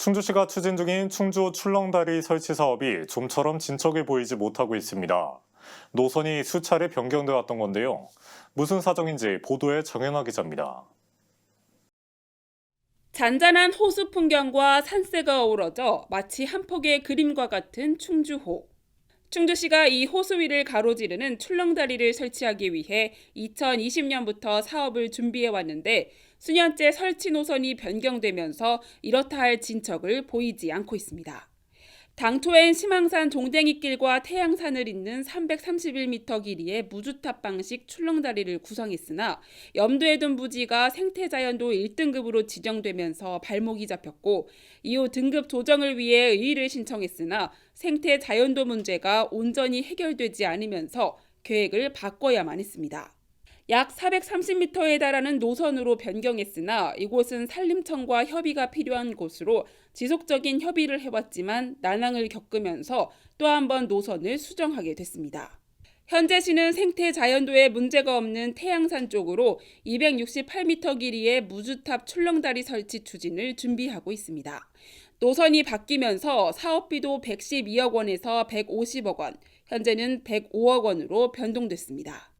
충주시가 추진 중인 충주 출렁다리 설치 사업이 좀처럼 진척해 보이지 못하고 있습니다. 노선이 수차례 변경돼 왔던 건데요. 무슨 사정인지 보도에 정현아 기자입니다. 잔잔한 호수 풍경과 산세가 어우러져 마치 한 폭의 그림과 같은 충주호. 충주시가 이 호수 위를 가로지르는 출렁다리를 설치하기 위해 2020년부터 사업을 준비해 왔는데 수년째 설치 노선이 변경되면서 이렇다 할 진척을 보이지 않고 있습니다. 당초엔 심항산 종댕이길과 태양산을 잇는 331m 길이의 무주탑 방식 출렁다리를 구성했으나 염두에 둔 부지가 생태자연도 1등급으로 지정되면서 발목이 잡혔고 이후 등급 조정을 위해 의의를 신청했으나 생태자연도 문제가 온전히 해결되지 않으면서 계획을 바꿔야만 했습니다. 약 430m에 달하는 노선으로 변경했으나 이곳은 산림청과 협의가 필요한 곳으로 지속적인 협의를 해왔지만 난항을 겪으면서 또 한 번 노선을 수정하게 됐습니다. 현재 시는 생태 자연도에 문제가 없는 태양산 쪽으로 268m 길이의 무주탑 출렁다리 설치 추진을 준비하고 있습니다. 노선이 바뀌면서 사업비도 112억 원에서 150억 원, 현재는 105억 원으로 변동됐습니다.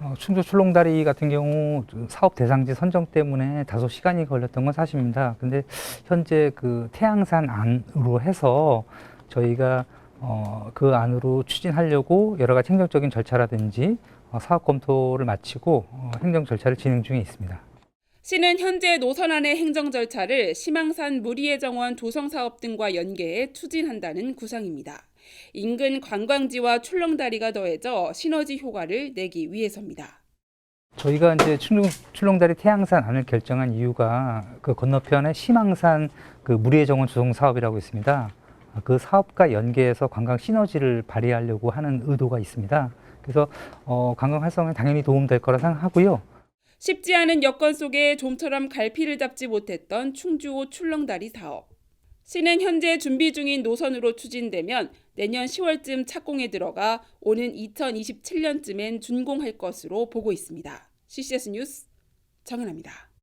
어, 충주 출렁다리 같은 경우 사업 대상지 선정 때문에 다소 시간이 걸렸던 건 사실입니다. 근데 현재 그 태양산 안으로 해서 저희가 어, 그 안으로 추진하려고 여러 가지 행정적인 절차라든지 어, 사업 검토를 마치고 어, 행정 절차를 진행 중에 있습니다. 시는 현재 노선안의 행정 절차를 심항산 무리의 정원 조성 사업 등과 연계해 추진한다는 구상입니다. 인근 관광지와 출렁다리가 더해져 시너지 효과를 내기 위해서입니다. 저희가 이제 충주 출렁다리 태양산 안을 결정한 이유가 그 건너편에 심항산 그 무리의 정원 조성 사업이라고 있습니다. 그 사업과 연계해서 관광 시너지를 발휘하려고 하는 의도가 있습니다. 그래서 어, 관광 활성화에 당연히 도움될 거라 생각하고요. 쉽지 않은 여건 속에 좀처럼 갈피를 잡지 못했던 충주호 출렁다리 사업. 시는 현재 준비 중인 노선으로 추진되면 내년 10월쯤 착공에 들어가 오는 2027년쯤엔 준공할 것으로 보고 있습니다. CCS 뉴스 정은아입니다.